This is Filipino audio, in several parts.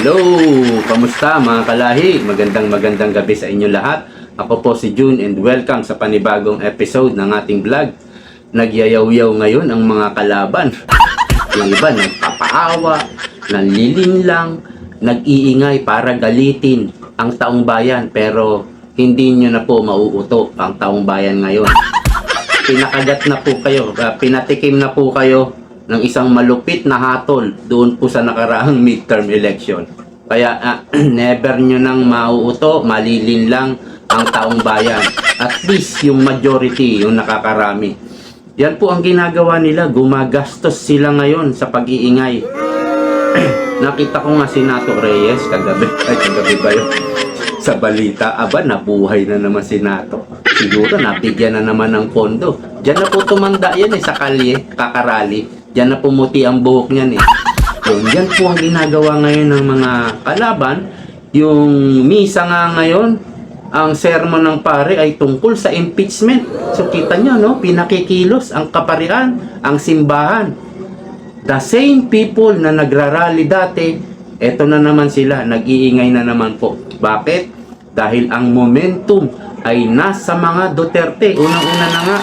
Hello! Kamusta mga kalahi? Magandang magandang gabi sa inyo lahat. Ako po si June and welcome sa panibagong episode ng ating vlog. Nagyayaw-yaw ngayon ang mga kalaban. Yung iba nagpapaawa, nanlilinlang, nag-iingay para galitin ang taong bayan pero hindi nyo na po mauuto ang taong bayan ngayon. Pinakagat na po kayo, ah, pinatikim na po kayo ng isang malupit na hatol doon po sa nakaraang midterm election. Kaya ah, never nyo nang mauuto, malilin lang ang taong bayan. At least yung majority, yung nakakarami. Yan po ang ginagawa nila, gumagastos sila ngayon sa pag-iingay. Nakita ko nga si Nato Reyes kagabi, ay kagabi ba yun? sa balita, aba, nabuhay na naman si Nato. Siguro nabigyan na naman ng pondo. Diyan na po tumanda yan eh, sa kalye, kakarali. Diyan na pumuti ang buhok niyan eh. So, yan po ang ginagawa ngayon ng mga kalaban. Yung misa nga ngayon, ang sermon ng pare ay tungkol sa impeachment. So kita nyo, no? Pinakikilos ang kaparian, ang simbahan. The same people na nagrarally dati, eto na naman sila, nag-iingay na naman po. Bakit? Dahil ang momentum ay nasa mga Duterte. Unang-una na nga,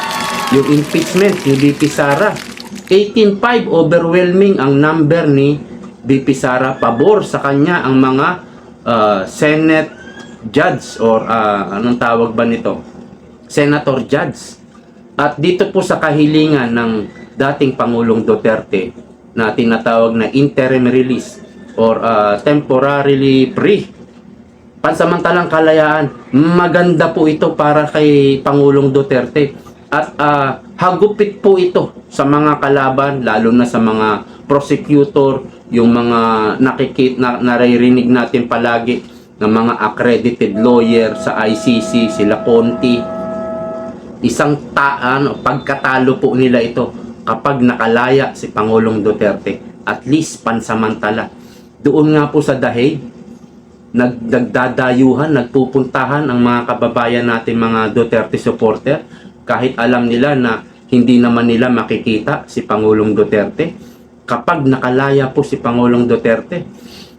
yung impeachment ni BP Sara. 18-5 overwhelming ang number ni BP Sara. Pabor sa kanya ang mga uh, Senate judge or uh, anong tawag ba nito? Senator judge. At dito po sa kahilingan ng dating Pangulong Duterte na tinatawag na interim release or uh, temporarily free. Pansamantalang kalayaan, maganda po ito para kay Pangulong Duterte. At uh, hagupit po ito sa mga kalaban, lalo na sa mga prosecutor, yung mga nakikit na naririnig natin palagi ng mga accredited lawyer sa ICC, sila Conti. Isang taan o pagkatalo po nila ito kapag nakalaya si Pangulong Duterte. At least pansamantala. Doon nga po sa Dahig, nag, nagdadayuhan, nagpupuntahan ang mga kababayan natin mga Duterte supporter kahit alam nila na hindi naman nila makikita si Pangulong Duterte kapag nakalaya po si Pangulong Duterte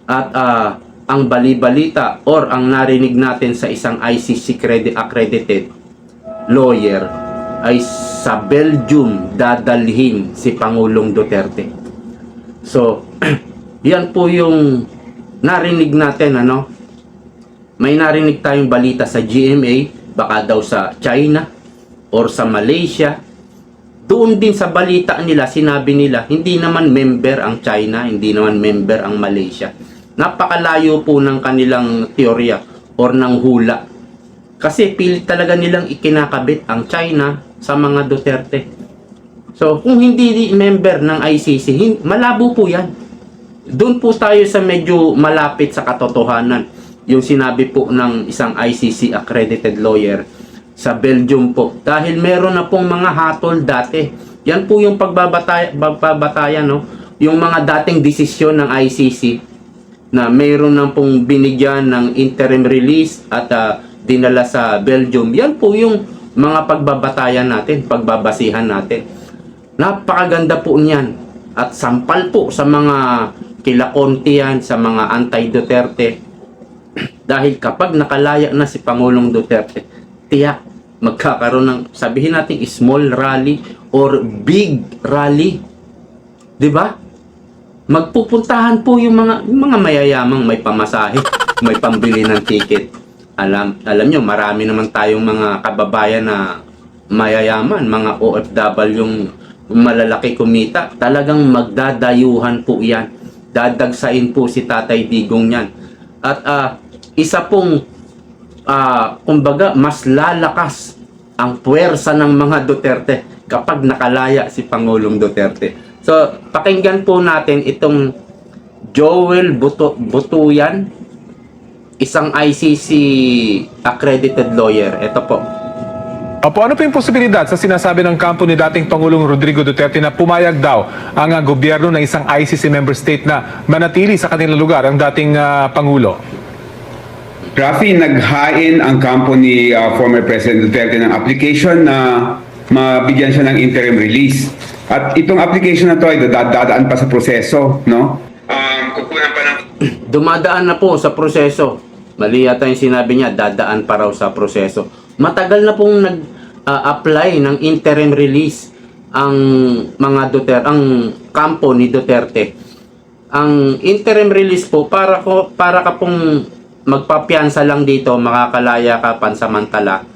at ah, ang bali-balita or ang narinig natin sa isang ICC credit accredited lawyer ay sa Belgium dadalhin si Pangulong Duterte. So, yan po yung narinig natin ano. May narinig tayong balita sa GMA, baka daw sa China or sa Malaysia. Doon din sa balita nila, sinabi nila, hindi naman member ang China, hindi naman member ang Malaysia. Napakalayo po ng kanilang teorya or ng hula. Kasi pilit talaga nilang ikinakabit ang China sa mga Duterte. So, kung hindi di- member ng ICC, malabo po yan. Doon po tayo sa medyo malapit sa katotohanan. Yung sinabi po ng isang ICC accredited lawyer sa Belgium po. Dahil meron na pong mga hatol dati. Yan po yung pagbabatayan, pagbabatayan no? Yung mga dating desisyon ng ICC na mayroon na pong binigyan ng interim release at ah, dinala sa Belgium. Yan po yung mga pagbabatayan natin, pagbabasihan natin. Napakaganda po niyan. At sampal po sa mga kilakonti yan, sa mga anti-Duterte. Dahil kapag nakalaya na si Pangulong Duterte, tiyak magkakaroon ng, sabihin natin, small rally or big rally. 'Di ba? Magpupuntahan po yung mga yung mga mayayamang may pamasahe, may pambili ng ticket. Alam alam nyo, marami naman tayong mga kababayan na mayayaman, mga OFW yung malalaki kumita. Talagang magdadayuhan po 'yan. Dadagsain po si Tatay Digong 'yan. At ah, isa pong ah, kumbaga mas lalakas ang puwersa ng mga Duterte kapag nakalaya si Pangulong Duterte. So, pakinggan po natin itong Joel Buto Butuyan, isang ICC accredited lawyer. Ito po. Opo, ano po yung posibilidad sa sinasabi ng kampo ni dating Pangulong Rodrigo Duterte na pumayag daw ang gobyerno ng isang ICC member state na manatili sa kanilang lugar ang dating ah, Pangulo? Rafi, naghain ang kampo ni uh, former President Duterte ng application na mabigyan siya ng interim release. At itong application na to ay dada- dadaan pa sa proseso, no? Um, kukunan pa ng dumadaan na po sa proseso. Mali yata yung sinabi niya, dadaan pa raw sa proseso. Matagal na pong nag-apply ng interim release ang mga Duterte, ang kampo ni Duterte. Ang interim release po para ko para ka pong magpapiansa lang dito, makakalaya ka pansamantala.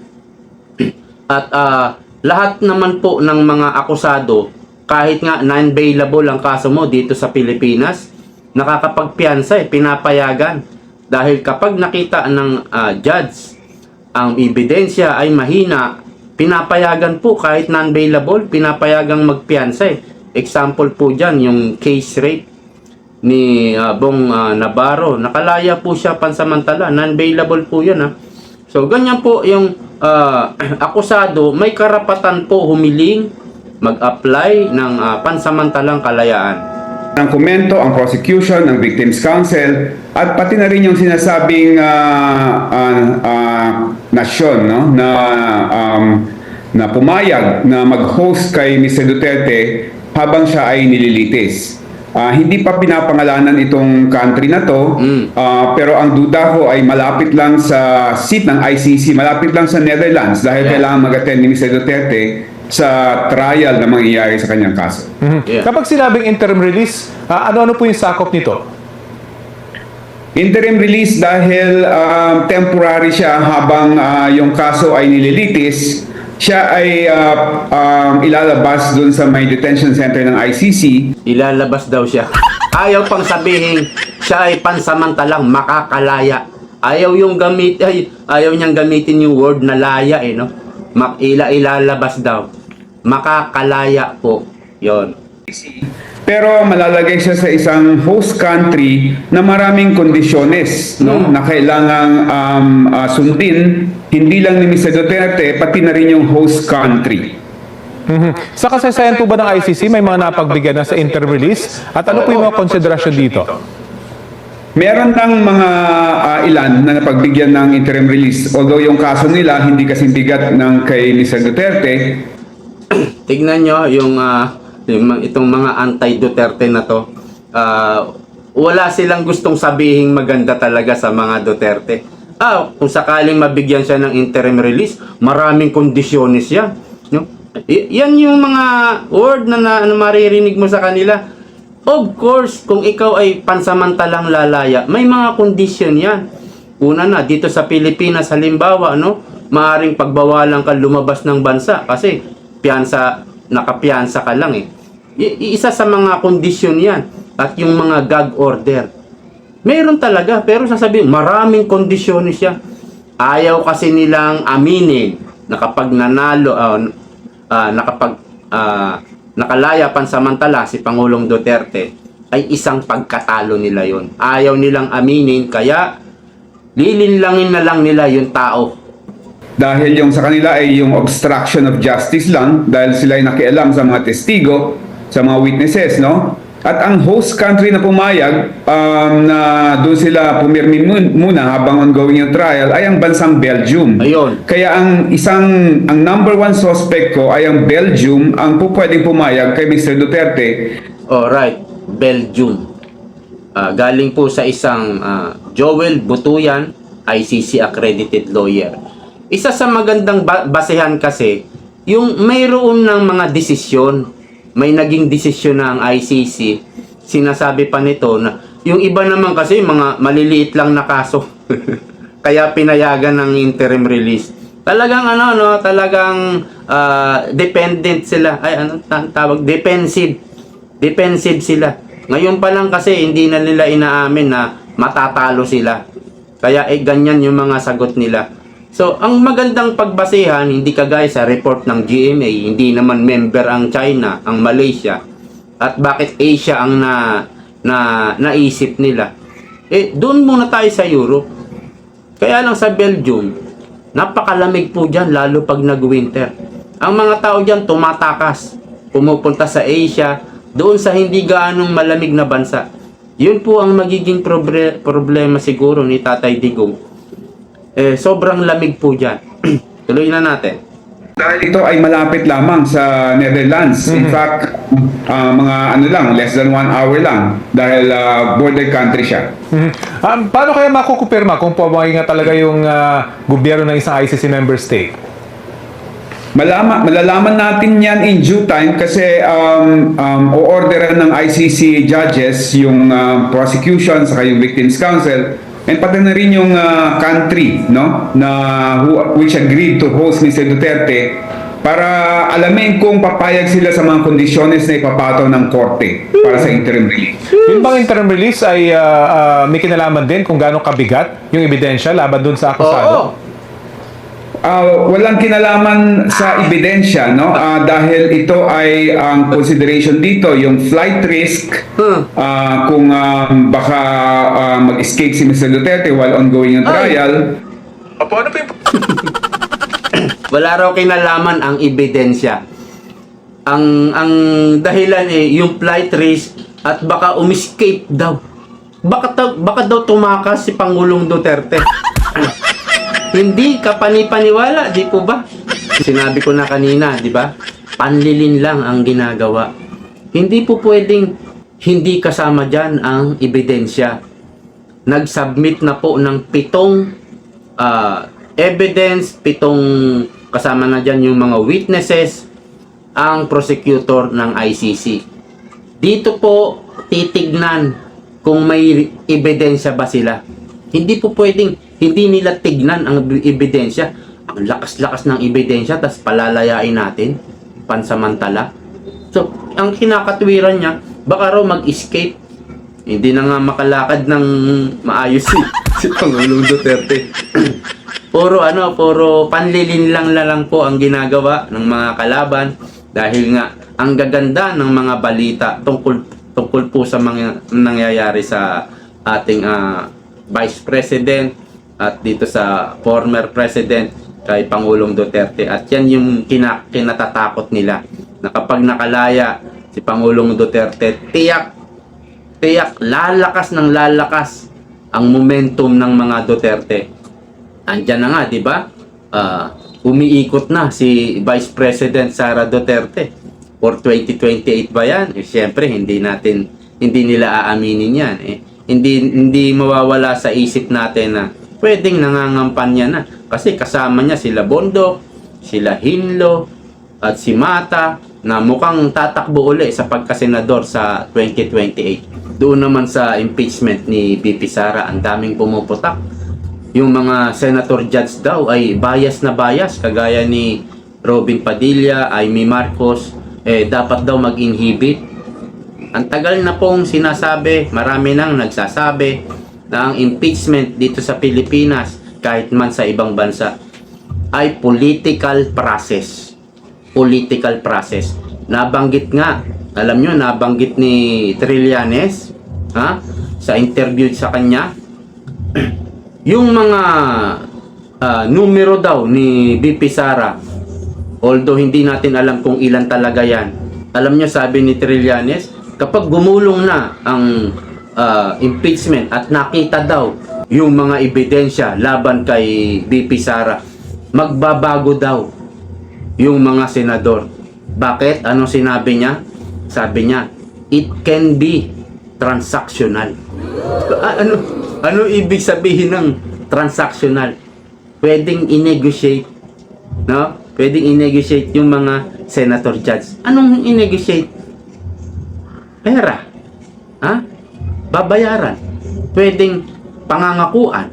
At ah, lahat naman po ng mga akusado, kahit nga non-bailable ang kaso mo dito sa Pilipinas, nakakapagpiansa eh, pinapayagan. Dahil kapag nakita ng ah, judge, ang ebidensya ay mahina, pinapayagan po kahit non-bailable, pinapayagang magpiansa eh. Example po dyan, yung case rape ni ah, Bong ah, Navarro. Nakalaya po siya pansamantala, non-bailable po yun ha. So ganyan po yung ah, akusado, may karapatan po humiling mag-apply ng ah, pansamantalang kalayaan. ang komento, ang prosecution, ang victims council, at pati na rin yung sinasabing ah, ah, ah, nasyon no? na, um, na pumayag na mag-host kay Mr. Duterte habang siya ay nililitis. Ah, hindi pa pinapangalanan itong country na to, Mm. ah, pero ang duda ko ay malapit lang sa seat ng ICC, malapit lang sa Netherlands dahil Yeah. kailangan mag-attend ni Mr. Duterte sa trial na mangyayari sa kanyang kaso. Mhm. Yeah. Kapag sinabing interim release, ah, ano-ano po yung sakop nito? Interim release dahil um, temporary siya habang ah, yung kaso ay nililitis. Siya ay ah, um, ilalabas dun sa may detention center ng ICC. Ilalabas daw siya. Ayaw pang sabihin siya ay pansamantalang makakalaya. Ayaw yung gamit ay ayaw niyang gamitin yung word na laya eh no. Mak ila ilalabas daw. Makakalaya po. 'Yon. Pero malalagay siya sa isang host country na maraming kondisyones no? na kailangang um, ah, sundin hindi lang ni Mr. Duterte pati na rin yung host country. Mhm. Sa kasaysayan po ba ng ICC, may mga napagbigyan na sa interim release? At ano po yung mga konsiderasyon dito? Meron ng mga ah, ilan na napagbigyan ng interim release although yung kaso nila hindi kasing bigat ng kay Mr. Duterte Tignan nyo yung, ah, yung mga- itong mga anti-Duterte na to. Ah, wala silang gustong sabihin maganda talaga sa mga Duterte. Ah, kung sakaling mabigyan siya ng interim release, maraming kondisyones yan. No? Y- yan yung mga word na, na, na maririnig mo sa kanila. Of course, kung ikaw ay pansamantalang lalaya, may mga kondisyon yan. Una na, dito sa Pilipinas, halimbawa, no, maaring pagbawalan ka lumabas ng bansa kasi piyansa, nakapiyansa ka lang eh. I- isa sa mga kondisyon yan at yung mga gag order. Meron talaga, pero sasabihin, maraming kondisyones siya. Ayaw kasi nilang aminin na kapag nanalo, ah, ah, nakapag, ah, nakalaya pansamantala si Pangulong Duterte, ay isang pagkatalo nila yon. Ayaw nilang aminin, kaya lilinlangin na lang nila yung tao dahil yung sa kanila ay yung obstruction of justice lang dahil sila ay nakialam sa mga testigo, sa mga witnesses, no? At ang host country na pumayag um, na doon sila pumirmi mun- muna habang ongoing yung trial ay ang bansang Belgium. Ayun. Kaya ang isang ang number one suspect ko ay ang Belgium ang po pwedeng pumayag kay Mr. Duterte Alright, Belgium. Ah, galing po sa isang ah, Joel Butuyan, ICC accredited lawyer. Isa sa magandang ba- basehan kasi, yung mayroon ng mga desisyon, may naging desisyon na ang ICC, sinasabi pa nito na yung iba naman kasi mga maliliit lang na kaso. Kaya pinayagan ng interim release. Talagang ano no, talagang ah, dependent sila. Ay ano ta- tawag defensive. Defensive sila. Ngayon pa lang kasi hindi na nila inaamin na matatalo sila. Kaya eh ganyan yung mga sagot nila. So, ang magandang pagbasehan, hindi kagaya sa report ng GMA, hindi naman member ang China, ang Malaysia, at bakit Asia ang na, na naisip nila. Eh, doon muna tayo sa Europe. Kaya lang sa Belgium, napakalamig po dyan, lalo pag nag-winter. Ang mga tao dyan tumatakas, pumupunta sa Asia, doon sa hindi gaanong malamig na bansa. Yun po ang magiging probre- problema siguro ni Tatay Digong. Eh, sobrang lamig po dyan. Tuloy na natin. Dahil ito ay malapit lamang sa Netherlands. In fact, ah, mga ano lang, less than one hour lang. Dahil ah, border country siya. Mhm. Um, paano kaya makukupirma kung pumahay nga talaga yung ah, gobyerno ng isang ICC member state? Malama, malalaman natin yan in due time kasi um, um, o-orderan ng ICC judges yung uh, prosecution sa yung Victims Council and pati na rin yung uh, country no na who, which agreed to host Mr. Duterte para alamin kung papayag sila sa mga kondisyones na ipapataw ng korte para sa interim relief. Yung bang interim release ay ah, ah, may kinalaman din kung gaano kabigat yung ebidensya laban dun sa akusado? Oo. Ah, walang kinalaman sa ebidensya no Ah, dahil ito ay ang consideration dito yung flight risk ah, kung ah, baka ah, mag-escape si Mr. Duterte while ongoing ang trial Opo, ano pa yung Wala raw kinalaman ang ebidensya. Ang ang dahilan eh yung flight risk at baka umiscape daw. Baka daw, baka daw tumakas si Pangulong Duterte. Hindi ka panipaniwala, di po ba? Sinabi ko na kanina, di ba? Panlilin lang ang ginagawa. Hindi po pwedeng hindi kasama dyan ang ebidensya. Nag-submit na po ng pitong ah, evidence, pitong kasama na dyan yung mga witnesses, ang prosecutor ng ICC. Dito po titignan kung may ebidensya ba sila. Hindi po pwedeng hindi nila tignan ang ebidensya. Ang lakas-lakas ng ebidensya tapos palalayain natin pansamantala. So, ang kinakatwiran niya, baka raw mag-escape. Hindi na nga makalakad ng maayos si, si Pangulong Duterte. puro ano, puro panlilin lang lang po ang ginagawa ng mga kalaban dahil nga ang gaganda ng mga balita tungkol tungkol po sa mga nangyayari sa ating ah, Vice President at dito sa former President kay Pangulong Duterte at yan yung kina, kinatatakot nila na kapag nakalaya si Pangulong Duterte tiyak tiyak lalakas ng lalakas ang momentum ng mga Duterte andyan na nga, di ba? Ah, umiikot na si Vice President Sara Duterte. For 2028 ba yan? Eh, Siyempre, hindi natin, hindi nila aaminin yan. Eh, hindi, hindi mawawala sa isip natin na pwedeng nangangampanya na. Kasi kasama niya sila Bondok, sila Hinlo, at si Mata na mukhang tatakbo uli sa pagkasenador sa 2028. Doon naman sa impeachment ni BP Sara, ang daming pumuputak yung mga senator judge daw ay bias na bias kagaya ni Robin Padilla, Amy Marcos eh dapat daw mag-inhibit ang tagal na pong sinasabi marami nang nagsasabi na ang impeachment dito sa Pilipinas kahit man sa ibang bansa ay political process. Political process. Nabanggit nga alam nyo nabanggit ni Trillanes ha sa interview sa kanya yung mga ah, numero daw ni BP Sara, although hindi natin alam kung ilan talaga yan, alam nyo sabi ni Trillanes, kapag gumulong na ang ah, impeachment at nakita daw yung mga ebidensya laban kay BP Sara, magbabago daw yung mga senador. Bakit? Ano sinabi niya? Sabi niya, it can be transactional. Ano ano ibig sabihin ng transactional? Pwedeng i-negotiate, no? Pwedeng i-negotiate yung mga senator judge. Anong i-negotiate? Pera. Ha? Babayaran. Pwedeng pangangakuan.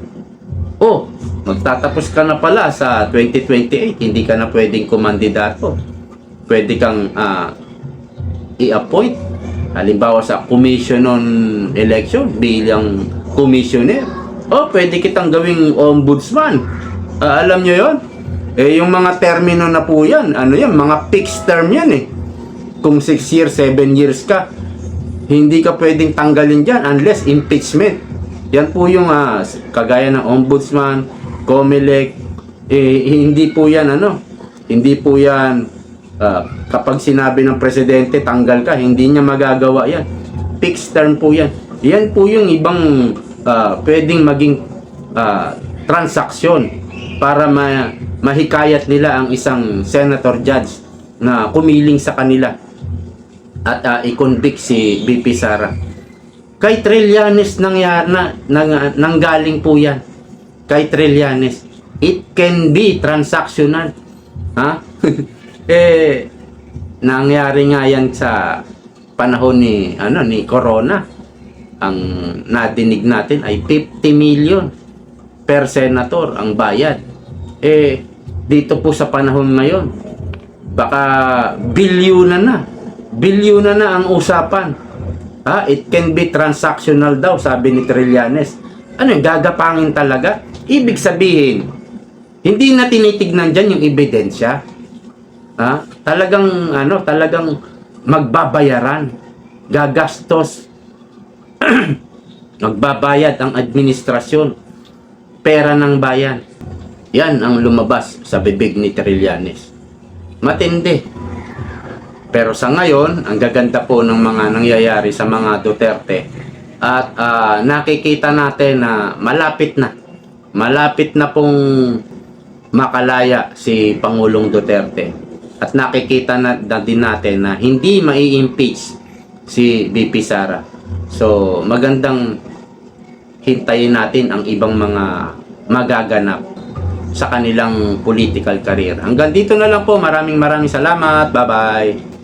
Oh, magtatapos ka na pala sa 2028, hindi ka na pwedeng kumandidato. Pwede kang ah, i-appoint halimbawa sa commission on election bilang commissioner o pwede kitang gawing ombudsman Ah, alam nyo yon eh yung mga termino na po yan ano yan mga fixed term yan eh kung 6 years 7 years ka hindi ka pwedeng tanggalin dyan unless impeachment. Yan po yung ah, kagaya ng ombudsman COMELEC eh, hindi po yan ano hindi po yan ah, kapag sinabi ng presidente tanggal ka hindi niya magagawa yan. Fixed term po yan. Yan po yung ibang ah, pwedeng maging ah, transaksyon para ma mahikayat nila ang isang senator judge na kumiling sa kanila at ah, i-convict si BP Sara. Kay Trillanes nangyari na, nang, nanggaling po yan. Kay Trillanes. It can be transactional. Ha? eh, nangyari nga yan sa panahon ni, ano, ni Corona. Ang nadinig natin ay 50 million per senator ang bayad. Eh, dito po sa panahon ngayon, baka bilyunan na. Bilyunan na ang usapan. Ha? It can be transactional daw, sabi ni Trillanes. Ano yung gagapangin talaga? Ibig sabihin, hindi na tinitignan dyan yung ebidensya. Ha? Talagang, ano, talagang magbabayaran. Gagastos. Magbabayad ang administrasyon. Pera ng bayan. Yan ang lumabas sa bibig ni Trillanes. Matindi. Pero sa ngayon, ang gaganda po ng mga nangyayari sa mga Duterte at ah, nakikita natin na malapit na. Malapit na pong makalaya si Pangulong Duterte. At nakikita na, na din natin na hindi mai-impeach si BP Sara. So, magandang hintayin natin ang ibang mga magaganap sa kanilang political career. Hanggang dito na lang po. Maraming maraming salamat. Bye-bye.